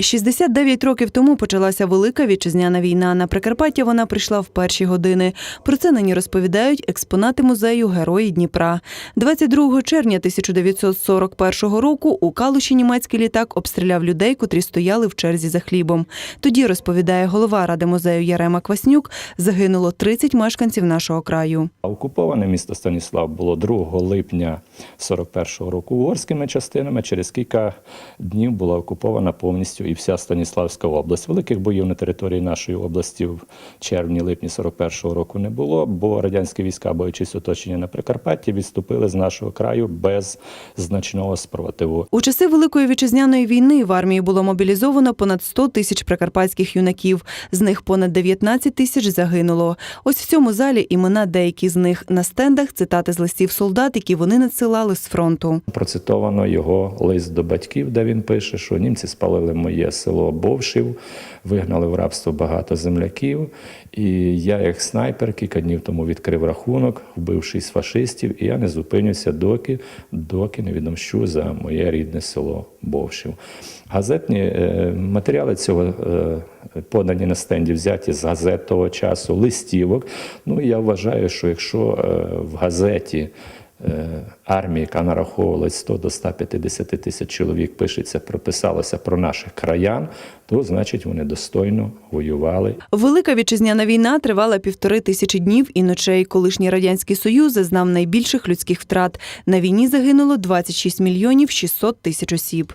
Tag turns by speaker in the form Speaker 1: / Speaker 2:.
Speaker 1: 69 років тому почалася велика вітчизняна війна. На Прикарпаття вона прийшла в перші години. Про це нині розповідають експонати музею Герої Дніпра. 22 червня 1941 року у Калуші німецький літак обстріляв людей, котрі стояли в черзі за хлібом. Тоді розповідає голова ради музею Ярема Кваснюк. Загинуло 30 мешканців нашого краю.
Speaker 2: Окуповане місто Станіслав було 2 липня 41-го року угорськими частинами. Через кілька днів була окупована повністю і вся Станіславська область. Великих боїв на території нашої області в червні-липні 41-го року не було, бо радянські війська, боючись оточення на Прикарпатті, відступили з нашого краю без значного спротиву.
Speaker 1: У часи Великої вітчизняної війни в армії було мобілізовано понад 100 тисяч прикарпатських юнаків. З них понад 19 тисяч загинуло. Ось в цьому залі імена деякі з них на стендах цитати з листів солдат, які вони надсилали з фронту.
Speaker 2: Процитовано його лист до батьків, де він пише, що німці спалили моє село Бовшив, вигнали в рабство багато земляків. І я, як снайпер, кілька днів тому відкрив рахунок, вбив шість фашистів, і я не зупинюся, доки, доки не відомщу за моє рідне село Бовшив. Газетні е, матеріали цього е, подані на стенді, взяті з газет того часу, листівок. Ну я вважаю, що якщо е, в газеті армії, яка нараховувалась 100 до 150 тисяч чоловік, пишеться, прописалося про наших краян, то значить вони достойно воювали
Speaker 1: Велика вітчизняна війна тривала півтори тисячі днів і ночей. Колишній радянський союз зазнав найбільших людських втрат. На війні загинуло 26 мільйонів 600 тисяч осіб.